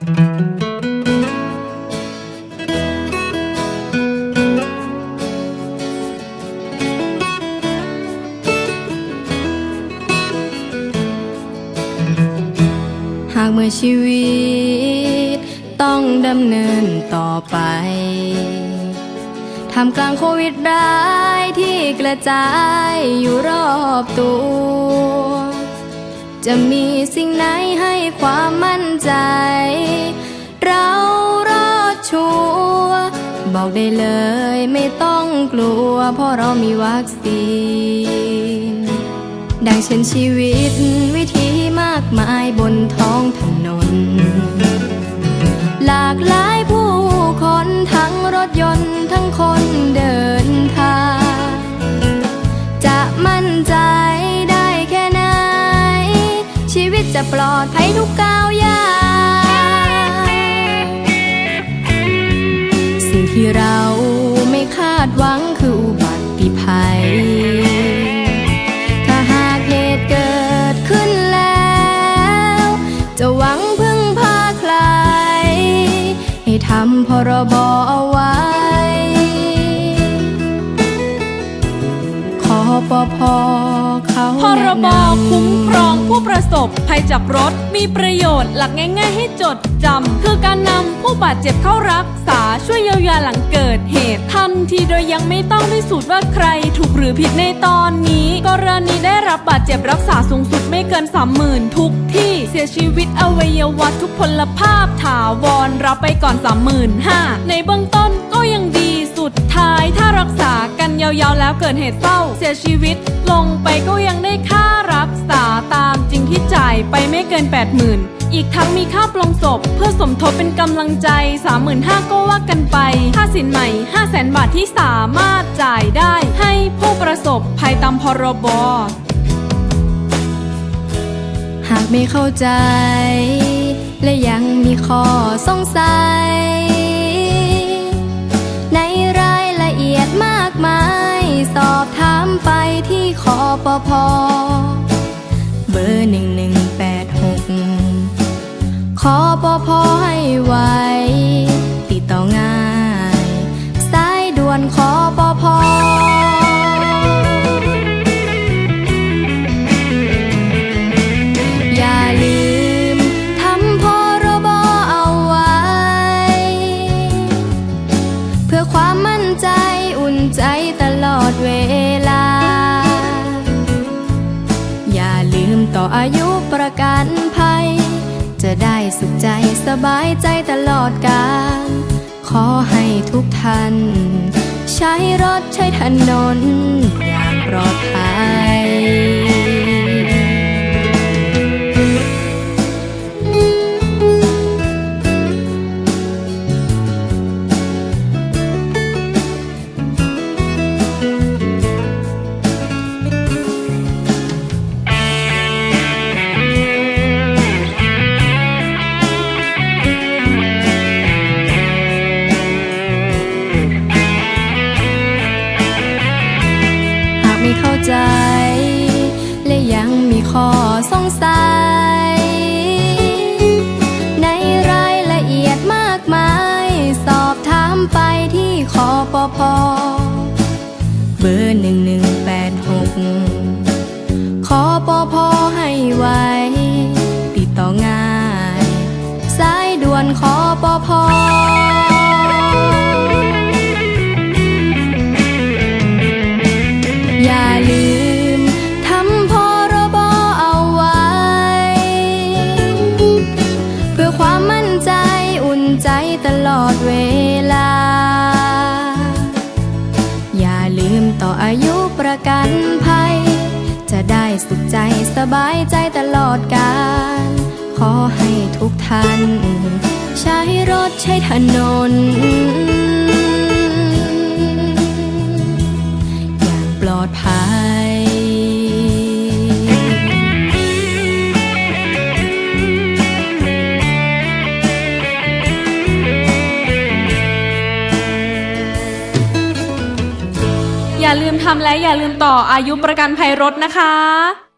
หากเมื่อชีวิตต้องดำเนินต่อไปทำกลางโควิดร้ายที่กระจายอยู่รอบตัว จะมีสิ่งไหนให้ความมั่นใจ ได้เลย ไม่ต้องกลัว เพราะเรามีวัคซีน ดังเช่นชีวิตวิธีมากมายบนท้องถนน หลากหลายผู้คนทั้งรถยนต์ทั้งคนเดินทาง จะมั่นใจได้แค่ไหน ชีวิตจะปลอดภัยทุกก้าวย่าง เราไม่คาดหวังคืออุบัติภัย ถ้าหากเหตุเกิดขึ้นแล้ว จะหวังพึ่งพาใคร ให้ทำพรบเอาไว้ ปพเขาพรบคุ้มครองผู้ประสบภัยจากรถมีประโยชน์หลักง่ายๆให้จดจำคือการนำผู้บาดเจ็บเข้ารักษาช่วยเยียวยาหลังเกิดเหตุทันทีโดยยังไม่ต้องพิสูจน์ว่าใครถูกหรือผิดในตอนนี้ กรณีได้รับบาดเจ็บรักษาสูงสุดไม่เกิน30,000ทุกที่เสียชีวิตอวัยวะทุกพลภาพถาวรรับไปก่อน35,000ในเบื้องต้นก็ยังดี สุดท้ายถ้ารักษากันยาวๆแล้วเกิดเหตุเศร้า เสียชีวิตลงไปก็ยังได้ค่ารักษาตามจริงที่จ่ายไปไม่เกิน 80,000 อีกทั้งมีค่าปลงศพ เพื่อสมทบเป็นกำลังใจ 35,000ก็ว่ากันไป ค่าสินใหม่ 500,000 บาทที่สามารถจ่ายได้ ให้ผู้ประสบภัยตามพรบหากไม่เข้าใจ และยังมีข้อสงสัยากมาย สอบถามไปที่คอปพเบอร์หนึ่งหนึ่งแปดหกคอปพให้ไวติดต่อง่าย สายด่วนคอปพอย่าลืมทำพรบเอาไว้เพื่อความมั่นใจ อุ่นใจตลอดเวลา อย่าลืมต่ออายุประกันภัย จะได้สุขใจสบายใจตลอดกาลขอให้ทุกท่าน ใช้รถใช้ถนนอย่า ใจ และยังมีข้อสงสัย ในรายละเอียดมากมาย สอบถามไปที่คอปพเบอร์หนึ่งหนึ่งแปดหกคอปพ ประกันภัย จะได้สุขใจสบายใจตลอดกาลขอให้ทุกท่าน ใช้รถใช้ถนน อย่าลืมทำและอย่าลืมต่ออายุประกันภัยรถนะคะ